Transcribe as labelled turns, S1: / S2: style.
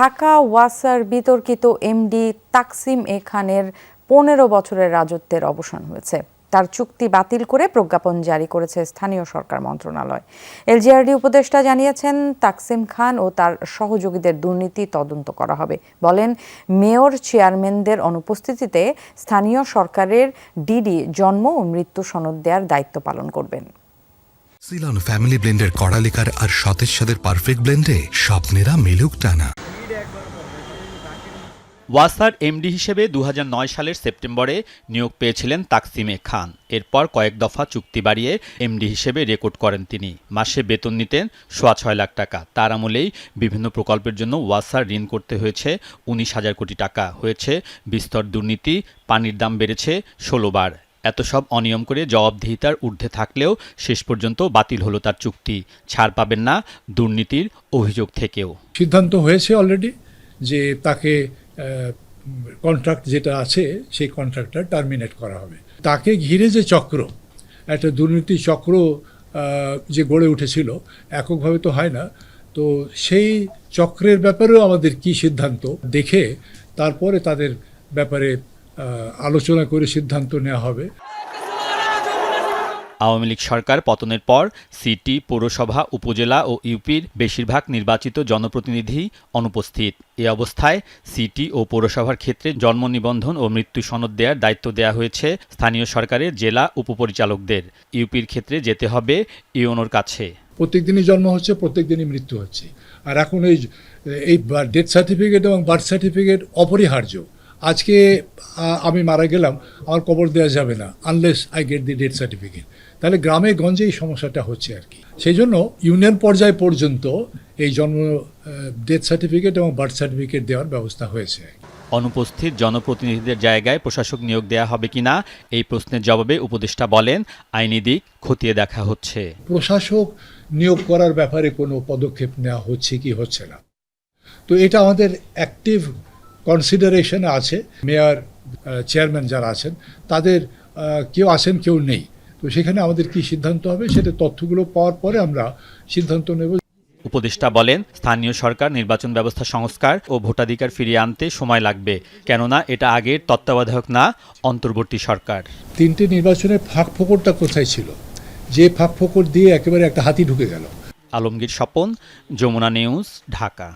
S1: ঢাকা ওয়াসার বিতর্কিত MD Taksim এ খানের পনেরো বছরের রাজত্বের অবসান হয়েছে। তার চুক্তি বাতিল করে প্রজ্ঞাপন জারি করেছে স্থানীয় সরকার মন্ত্রণালয়। এলজিআরডি উপদেষ্টা জানিয়েছেন, তাকসিম খান ও তার সহযোগীদের দুর্নীতি তদন্ত করা হবে বলেন মেয়র চেয়ারম্যানদের অনুপস্থিতিতে স্থানীয় সরকারের ডিডি জন্ম ও মৃত্যু সনদ দেওয়ার দায়িত্ব পালন করবেন।
S2: সিলন ফ্যামিলি ব্লেন্ডের কড়ালিকার আর সতেজ সাদের পারফেক্ট ব্লেন্ডে স্বপ্নেরা মিলুক টানা।
S3: ওয়াসার এমডি হিসেবে দু হাজার নয় সালের সেপ্টেম্বরে নিয়োগ পেয়েছিলেন তাকসিমে খান। এরপর কয়েক দফা চুক্তি বাড়িয়ে এমডি হিসেবে রেকর্ড করেন তিনি। মাসে বেতন নিতেন সোয়া ছয় লাখ টাকা। তার আমলেই বিভিন্ন প্রকল্পের জন্য ওয়াসার ঋণ করতে হয়েছে উনিশ হাজার কোটি টাকা। হয়েছে বিস্তর দুর্নীতি, পানির দাম বেড়েছে ষোলোবার এত সব অনিয়ম করে জবাবদিহিতার ঊর্ধ্বে থাকলেও শেষ পর্যন্ত বাতিল হলো তার চুক্তি। ছাড় পাবেন না দুর্নীতির অভিযোগ থেকেও।
S4: সিদ্ধান্ত হয়েছে অলরেডি যে তাকে কন্ট্রাক্ট যেটা আছে, সেই কন্ট্রাক্টটা টার্মিনেট করা হবে। তাকে ঘিরে যে চক্র, একটা দুর্নীতি চক্র যে গড়ে উঠেছিল, এককভাবে তো হয় না। তো সেই চক্রের ব্যাপারেও আমাদের কি সিদ্ধান্ত দেখে তারপরে তাদের ব্যাপারে আলোচনা করে সিদ্ধান্ত নেওয়া হবে।
S3: আওয়ামী লীগ সরকার পতনের পর সিটি, পৌরসভা, উপজেলা ও ইউপির বেশিরভাগ নির্বাচিত জনপ্রতিনিধি অনুপস্থিত। এ অবস্থায় সিটি ও পৌরসভার ক্ষেত্রে জন্ম নিবন্ধন ও মৃত্যু সনদ দেওয়ার দায়িত্ব দেওয়া হয়েছে স্থানীয় সরকারের জেলা উপপরিচালকদের। ইউপির ক্ষেত্রে যেতে হবে ইউনোর কাছে।
S4: প্রত্যেক দিনই জন্ম হচ্ছে প্রত্যেক দিনই মৃত্যু হচ্ছে। আর এখন এই এই ডেথ সার্টিফিকেট এবং বার্থ সার্টিফিকেট অপরিহার্য। আজকে আমি মারা গেলাম আমার কবর দেওয়া যাবে না unless I get the death certificate তাহলে গ্রামে গঞ্জে এই সমস্যাটা হচ্ছে আর কি। সেই জন্য ইউনিয়ন পর্যায় পর্যন্ত এই জন্ম ডেথ সার্টিফিকেট এবং বার্থ সার্টিফিকেট দেওয়ার ব্যবস্থা হয়েছে।
S3: অনুপস্থিত জনপ্রতিনিধিদের জায়গায় প্রশাসক নিয়োগ দেওয়া হবে কিনা এই প্রশ্নের জবাবে উপদেষ্টা বলেন আইনি দিক খতিয়ে দেখা হচ্ছে।
S4: প্রশাসক নিয়োগ করার ব্যাপারে কোনো পদক্ষেপ নেওয়া হচ্ছে কি হচ্ছে না। তো এটা আমাদের অ্যাক্টিভ কনসিডারেশনে আছে। মেয়র চেয়ারম্যান যারা আছেন তাদের কেউ আছেন কেউ নেই। তো সেখানে আমাদের কি সিদ্ধান্ত হবে সেটা তথ্যগুলো পাওয়ার পরে আমরা সিদ্ধান্ত নেব।
S3: উপদেষ্টা বলেন স্থানীয় সরকার নির্বাচন ব্যবস্থা সংস্কার ও ভোটাধিকার ফিরিয়ে আনতে সময় লাগবে। কেননা এটা আগের তত্ত্বাবধায়ক না অন্তর্বর্তী সরকার।
S4: তিনটি নির্বাচনের ফাঁক ফোকরটা কোথায় ছিল? যে ফাঁক ফোকর দিয়ে একেবারে একটা হাতি ঢুকে গেল।
S3: আলমগীর স্বপন যমুনা নিউজ ঢাকা।